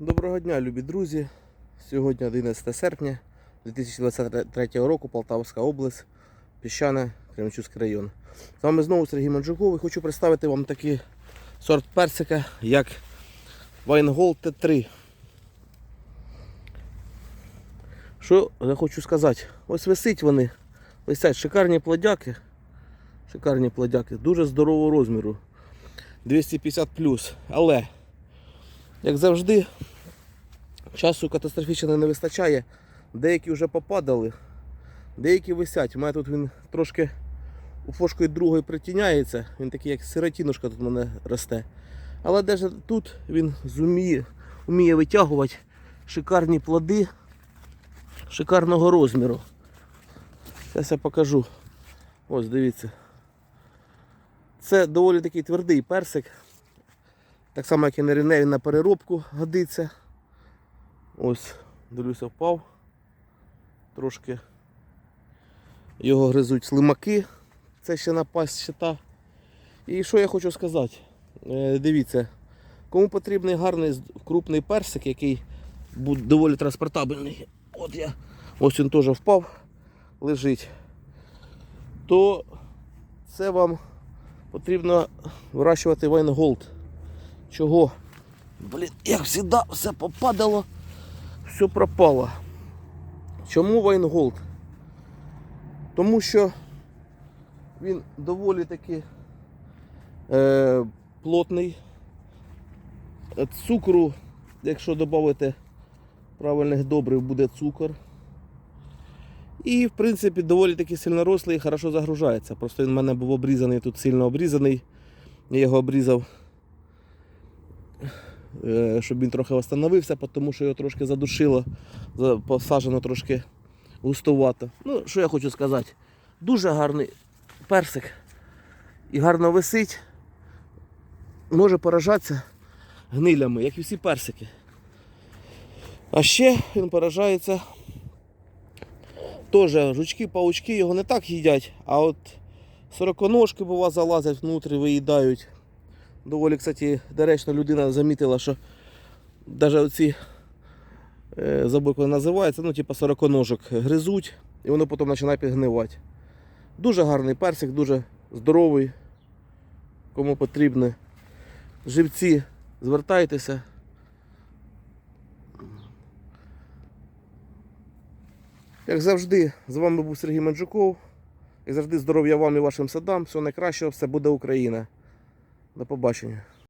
Доброго дня, любі друзі. Сьогодні 11 серпня 2023 року, Полтавська область, Піщане, Кременчуцький район. З вами знову Сергій Манджуков і хочу представити вам такий сорт персика, як Вайнгол Т3. Що я хочу сказати? Ось висить вони, висять шикарні плодяки. Шикарні плодяки, дуже здорового розміру. 250 Але як завжди, часу катастрофічно не вистачає. Деякі вже попадали, деякі висять. У мене тут він трошки у фошкою другої притіняється. Він такий, як сиротінушка тут мене росте. Але навіть тут він зуміє, вміє витягувати шикарні плоди шикарного розміру. Зараз я покажу. Ось дивіться. Це доволі такий твердий персик. Так само, як і на рівне, на переробку годиться. Ось, дивлюся, впав. Трошки його гризуть слимаки. Це ще напасть щита. І що я хочу сказати? Е, Дивіться, кому потрібний гарний крупний персик, який буде доволі транспортабельний. От я, ось він теж впав, лежить. То це вам потрібно вирощувати Вайнголд. Чого? Блін, як завжди, все попадало, все пропало. Чому Вайнголд? Тому що він доволі таки е, плотний. Е, Цукру, якщо додати правильних добрив, буде цукор. І, в принципі, доволі таки сильнорослий і хорошо загружається. Просто він в мене був обрізаний, тут сильно обрізаний. Я його обрізав щоб він трохи встановився, тому що його трошки задушило, за- посаджено трошки густувато. Ну, що я хочу сказати, дуже гарний персик і гарно висить, може поражатися гнилями, як і всі персики. А ще він поражається. Теж жучки, паучки його не так їдять, а от сороконожки бува залазять внутрі, виїдають. Доволі, кстати, доречно людина замітила, що навіть оці е, забув, називаються, ну, типу сороконожок гризуть і воно потім починає підгнивати. Дуже гарний персик, дуже здоровий. Кому потрібно. Живці, звертайтеся. Як завжди, з вами був Сергій Манджуков. Як завжди, здоров'я вам і вашим садам. Всього найкращого, все буде Україна. До побачення.